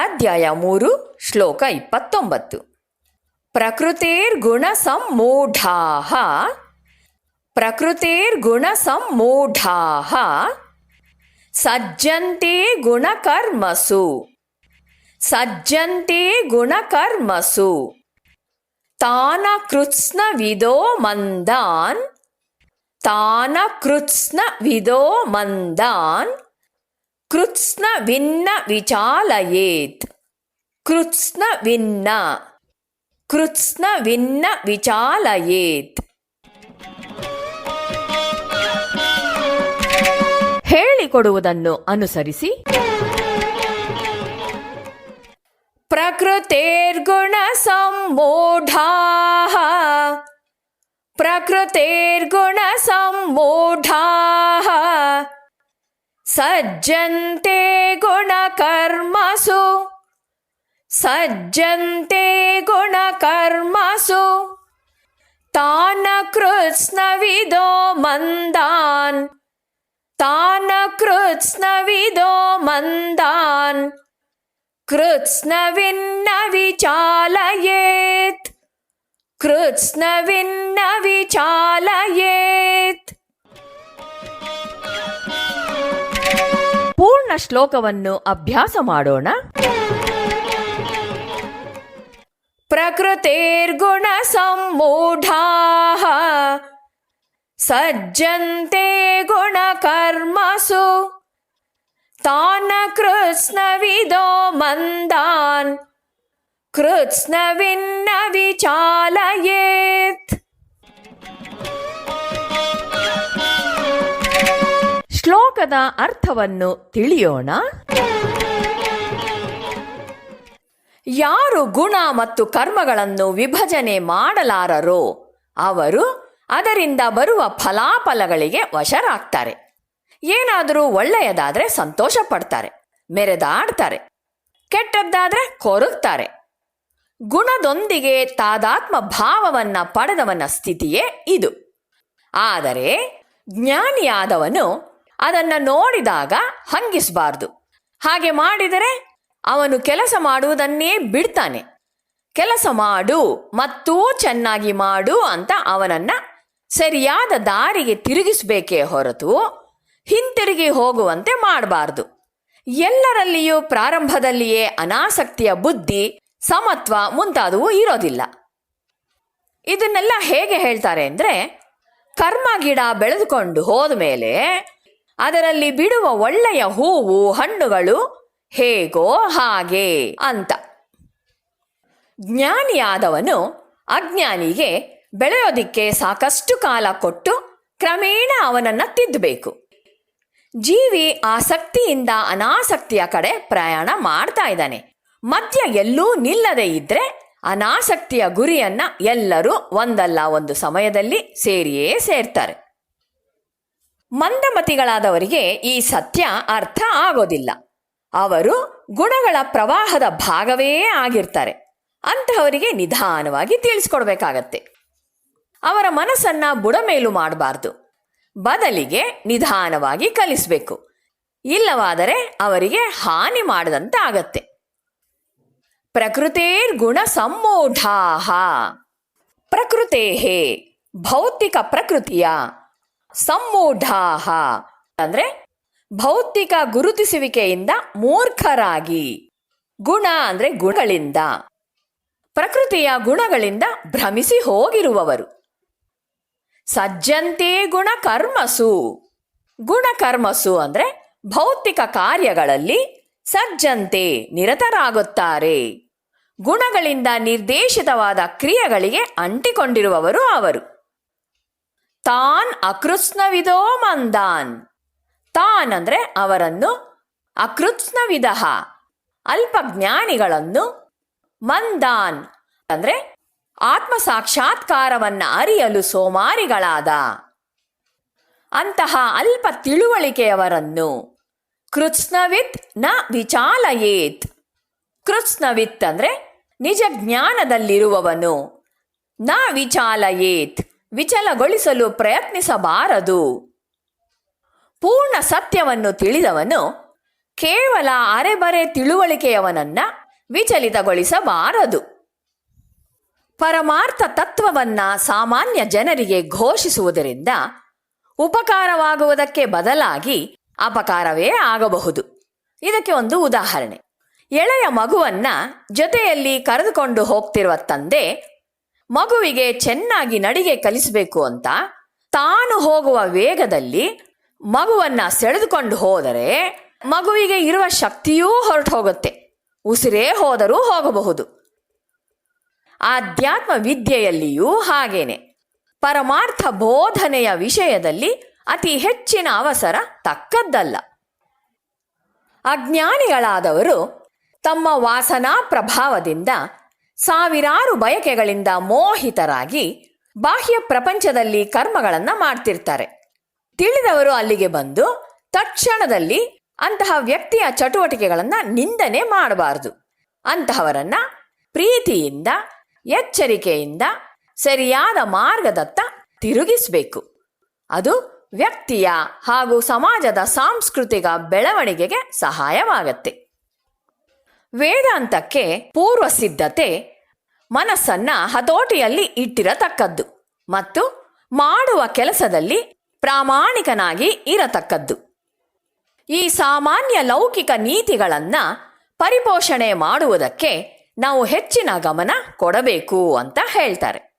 ಅಧ್ಯಾಯ ಮೂರು ಶ್ಲೋಕ ಇಪ್ಪತ್ತೊಂಬತ್ತು ಪ್ರಕೃತಿರ್ಗುಣ ಸಂಮೂಢಾಹ ಪ್ರಕೃತಿರ್ಗುಣ ಸಂಮೂಢಾಹ ಸಜ್ಜಂತೆ ಗುಣಕರ್ಮಸು ಸಜ್ಜಂತೆ ಗುಣಕರ್ಮಸು ತಾನ ಕೃತ್ಸ್ನ ವಿದೋ ಮಂದಾನ್ ತಾನ ಕೃತ್ಸ್ನ ವಿದೋ ಮಂದಾನ್ ಕೃತ್ಸ್ನ ವಿನ್ನ ವಿಚಾಲಯೇತ್. ಕೃತ್ಸ್ನ ವಿನ್ನ. ಕೃತ್ಸ್ನ ವಿನ್ನ ವಿಚಾಲಯೇತ್. ಹೇಳಿಕೊಡುವುದನ್ನು ಅನುಸರಿಸಿ. ಪ್ರಕೃತೇರ್ಗುಣ ಸಂಮೂಢಾ ಪ್ರಕೃತೇರ್ಗುಣ ಸಂಮೂಢಾಃ सज्जन्ते गुणकर्मसु। सज्जन्ते गुणकर्मसु। तान् कृत्स्नविदो मन्दान्। तान् कृत्स्नविदो मन्दान्। कृत्स्नविन्न विचालयेत् कृत्स्नविन्न विचालयेत् ಪೂರ್ಣ ಶ್ಲೋಕವನ್ನು ಅಭ್ಯಾಸ ಮಾಡೋಣ. ಪ್ರಕೃತಿರ್ಗುಣ ಸಂಮೂಢಾ ಸಜ್ಜಂತೆ ಗುಣಕರ್ಮಸು ತಾನ ಕೃತ್ಸ್ನವಿದೋ ಮಂದಾನ್. ಕೃತ್ಸ್ನವಿನ್ನ ವಿಚಾಲಯೇತ್. ಶ್ಲೋಕದ ಅರ್ಥವನ್ನು ತಿಳಿಯೋಣ. ಯಾರು ಗುಣ ಮತ್ತು ಕರ್ಮಗಳನ್ನು ವಿಭಜನೆ ಮಾಡಲಾರರೋ ಅವರು ಅದರಿಂದ ಬರುವ ಫಲಾಫಲಗಳಿಗೆ ವಶರಾಗ್ತಾರೆ. ಏನಾದರೂ ಒಳ್ಳೆಯದಾದ್ರೆ ಸಂತೋಷ ಪಡ್ತಾರೆ ಮೆರೆದಾಡ್ತಾರೆ, ಕೆಟ್ಟದ್ದಾದ್ರೆ ಕೊರಗ್ತಾರೆ. ಗುಣದೊಂದಿಗೆ ತಾದಾತ್ಮ ಭಾವವನ್ನ ಪಡೆದವನ ಸ್ಥಿತಿಯೇ ಇದು. ಆದರೆ ಜ್ಞಾನಿಯಾದವನು ಅದನ್ನು ನೋಡಿದಾಗ ಹಂಗಿಸಬಾರ್ದು. ಹಾಗೆ ಮಾಡಿದರೆ ಅವನು ಕೆಲಸ ಮಾಡುವುದನ್ನೇ ಬಿಡ್ತಾನೆ. ಕೆಲಸ ಮಾಡು ಮತ್ತೂ ಚೆನ್ನಾಗಿ ಮಾಡು ಅಂತ ಅವನನ್ನ ಸರಿಯಾದ ದಾರಿಗೆ ತಿರುಗಿಸಬೇಕೇ ಹೊರತು ಹಿಂತಿರುಗಿ ಹೋಗುವಂತೆ ಮಾಡಬಾರ್ದು. ಎಲ್ಲರಲ್ಲಿಯೂ ಪ್ರಾರಂಭದಲ್ಲಿಯೇ ಅನಾಸಕ್ತಿಯ ಬುದ್ಧಿ, ಸಮತ್ವ ಮುಂತಾದವು ಇರೋದಿಲ್ಲ. ಇದನ್ನೆಲ್ಲ ಹೇಗೆ ಹೇಳ್ತಾರೆ ಅಂದರೆ ಕರ್ಮ ಗಿಡ ಬೆಳೆದುಕೊಂಡು ಹೋದ ಮೇಲೆ ಅದರಲ್ಲಿ ಬಿಡುವ ಒಳ್ಳೆಯ ಹೂವು ಹಣ್ಣುಗಳು ಹೇಗೋ ಹಾಗೆ ಅಂತ. ಜ್ಞಾನಿಯಾದವನು ಅಜ್ಞಾನಿಗೆ ಬೆಳೆಯೋದಿಕ್ಕೆ ಸಾಕಷ್ಟು ಕಾಲ ಕೊಟ್ಟು ಕ್ರಮೇಣ ಅವನನ್ನ ತಿದ್ದಬೇಕು. ಜೀವಿ ಆಸಕ್ತಿಯಿಂದ ಅನಾಸಕ್ತಿಯ ಕಡೆ ಪ್ರಯಾಣ ಮಾಡ್ತಾ ಇದ್ದಾನೆ. ಮಧ್ಯ ಎಲ್ಲೂ ನಿಲ್ಲದೆ ಇದ್ರೆ ಅನಾಸಕ್ತಿಯ ಗುರಿಯನ್ನ ಎಲ್ಲರೂ ಒಂದಲ್ಲ ಒಂದು ಸಮಯದಲ್ಲಿ ಸೇರಿಯೇ ಸೇರ್ತಾರೆ. ಮಂದಮತಿಗಳಾದವರಿಗೆ ಈ ಸತ್ಯ ಅರ್ಥ ಆಗೋದಿಲ್ಲ. ಅವರು ಗುಣಗಳ ಪ್ರವಾಹದ ಭಾಗವೇ ಆಗಿರ್ತಾರೆ. ಅಂತಹವರಿಗೆ ನಿಧಾನವಾಗಿ ತಿಳಿಸ್ಕೊಡ್ಬೇಕಾಗತ್ತೆ. ಅವರ ಮನಸ್ಸನ್ನ ಬುಡಮೇಲು ಮಾಡಬಾರ್ದು. ಬದಲಿಗೆ ನಿಧಾನವಾಗಿ ಕಲಿಸಬೇಕು. ಇಲ್ಲವಾದರೆ ಅವರಿಗೆ ಹಾನಿ ಮಾಡದಂತ ಆಗತ್ತೆ ಪ್ರಕೃತೇರ್ಗುಣ ಸಂಮೂಢಾಹ ಪ್ರಕೃತೇಹೇ ಭೌತಿಕ ಪ್ರಕೃತಿಯ. ಸಂಮೂಢಾಹ. ಅಂದ್ರೆ ಭೌತಿಕ ಗುರುತಿಸುವಿಕೆಯಿಂದ ಮೂರ್ಖರಾಗಿ. ಗುಣ ಅಂದ್ರೆ ಗುಣಗಳಿಂದ. ಪ್ರಕೃತಿಯ ಗುಣಗಳಿಂದ ಭ್ರಮಿಸಿ ಹೋಗಿರುವವರು. ಸಜ್ಜಂತೆ ಗುಣ ಕರ್ಮಸು ಗುಣಕರ್ಮಸು ಅಂದ್ರೆ ಭೌತಿಕ ಕಾರ್ಯಗಳಲ್ಲಿ ಸಜ್ಜಂತೆ ನಿರತರಾಗುತ್ತಾರೆ. ಗುಣಗಳಿಂದ ನಿರ್ದೇಶಿತವಾದ ಕ್ರಿಯೆಗಳಿಗೆ ಅಂಟಿಕೊಂಡಿರುವವರು ಅವರು. ತಾನ್ ಅಕೃತ್ಸ್ನವಿದೋ ಮಂದಾನ್. ತಾನ್ ಅಂದ್ರೆ ಅವರನ್ನು ಅಕೃತ್ಸ್ನವಿಧ ಅಲ್ಪ ಜ್ಞಾನಿಗಳನ್ನು ಮಂದಾನ್ ಅಂದ್ರೆ ಆತ್ಮ ಸಾಕ್ಷಾತ್ಕಾರವನ್ನು ಅರಿಯಲು ಸೋಮಾರಿಗಳಾದ. ಅಂತಹ ಅಲ್ಪ ತಿಳುವಳಿಕೆಯವರನ್ನು ಕೃತ್ಸ್ನವಿತ್ನ ವಿಚಾಲಯೇತ್. ಕೃತ್ಸ್ನವಿತ್ ಅಂದ್ರೆ ನಿಜ ಜ್ಞಾನದಲ್ಲಿರುವವನು ನ ವಿಚಾಲಯೇತ್. ವಿಚಲಗೊಳಿಸಲು ಪ್ರಯತ್ನಿಸಬಾರದು. ಪೂರ್ಣ ಸತ್ಯವನ್ನು ತಿಳಿದವನು ಕೇವಲ ಅರೆಬರೆ ತಿಳುವಳಿಕೆಯವನನ್ನ ವಿಚಲಿತಗೊಳಿಸಬಾರದು. ಪರಮಾರ್ಥ ತತ್ವವನ್ನ ಸಾಮಾನ್ಯ ಜನರಿಗೆ ಘೋಷಿಸುವುದರಿಂದ ಉಪಕಾರವಾಗುವುದಕ್ಕೆ ಬದಲಾಗಿ ಅಪಕಾರವೇ ಆಗಬಹುದು. ಇದಕ್ಕೆ ಒಂದು ಉದಾಹರಣೆ. ಎಳೆಯ ಮಗುವನ್ನ ಜೊತೆಯಲ್ಲಿ ಕರೆದುಕೊಂಡು ಹೋಗ್ತಿರುವ ತಂದೆ ಮಗುವಿಗೆ ಚೆನ್ನಾಗಿ ನಡಿಗೆ ಕಲಿಸಬೇಕು ಅಂತ ತಾನು ಹೋಗುವ ವೇಗದಲ್ಲಿ ಮಗುವನ್ನ ಸೆಳೆದುಕೊಂಡು ಹೋದರೆ ಮಗುವಿಗೆ ಇರುವ ಶಕ್ತಿಯೂ ಹೊರಟು ಹೋಗುತ್ತೆ. ಉಸಿರೇ ಹೋದರೂ ಹೋಗಬಹುದು. ಆಧ್ಯಾತ್ಮ ವಿದ್ಯೆಯಲ್ಲಿಯೂ ಹಾಗೇನೆ. ಪರಮಾರ್ಥ ಬೋಧನೆಯ ವಿಷಯದಲ್ಲಿ ಅತಿ ಹೆಚ್ಚಿನ ಅವಸರ ತಕ್ಕದ್ದಲ್ಲ. ಅಜ್ಞಾನಿಗಳಾದವರು ತಮ್ಮ ವಾಸನಾ ಪ್ರಭಾವದಿಂದ ಸಾವಿರಾರು ಬಯಕೆಗಳಿಂದ ಮೋಹಿತರಾಗಿ ಬಾಹ್ಯ ಪ್ರಪಂಚದಲ್ಲಿ ಕರ್ಮಗಳನ್ನು ಮಾಡ್ತಿರ್ತಾರೆ. ತಿಳಿದವರು ಅಲ್ಲಿಗೆ ಬಂದು ತಕ್ಷಣದಲ್ಲಿ ಅಂತಹ ವ್ಯಕ್ತಿಯ ಚಟುವಟಿಕೆಗಳನ್ನು ನಿಂದನೆ ಮಾಡಬಾರದು. ಅಂತಹವರನ್ನ ಪ್ರೀತಿಯಿಂದ, ಎಚ್ಚರಿಕೆಯಿಂದ, ಸರಿಯಾದ ಮಾರ್ಗದತ್ತ ತಿರುಗಿಸಬೇಕು. ಅದು ವ್ಯಕ್ತಿಯ ಹಾಗೂ ಸಮಾಜದ ಸಾಂಸ್ಕೃತಿಕ ಬೆಳವಣಿಗೆಗೆ ಸಹಾಯವಾಗತ್ತೆ. ವೇದಾಂತಕ್ಕೆ ಪೂರ್ವ ಸಿದ್ಧತೆ ಮನಸ್ಸನ್ನ ಹತೋಟಿಯಲ್ಲಿ ಇಟ್ಟಿರತಕ್ಕದ್ದು ಮತ್ತು ಮಾಡುವ ಕೆಲಸದಲ್ಲಿ ಪ್ರಾಮಾಣಿಕನಾಗಿ ಇರತಕ್ಕದ್ದು. ಈ ಸಾಮಾನ್ಯ ಲೌಕಿಕ ನೀತಿಗಳನ್ನ ಪರಿಪೋಷಣೆ ಮಾಡುವುದಕ್ಕೆ ನಾವು ಹೆಚ್ಚಿನ ಗಮನ ಕೊಡಬೇಕು ಅಂತ ಹೇಳ್ತಾರೆ.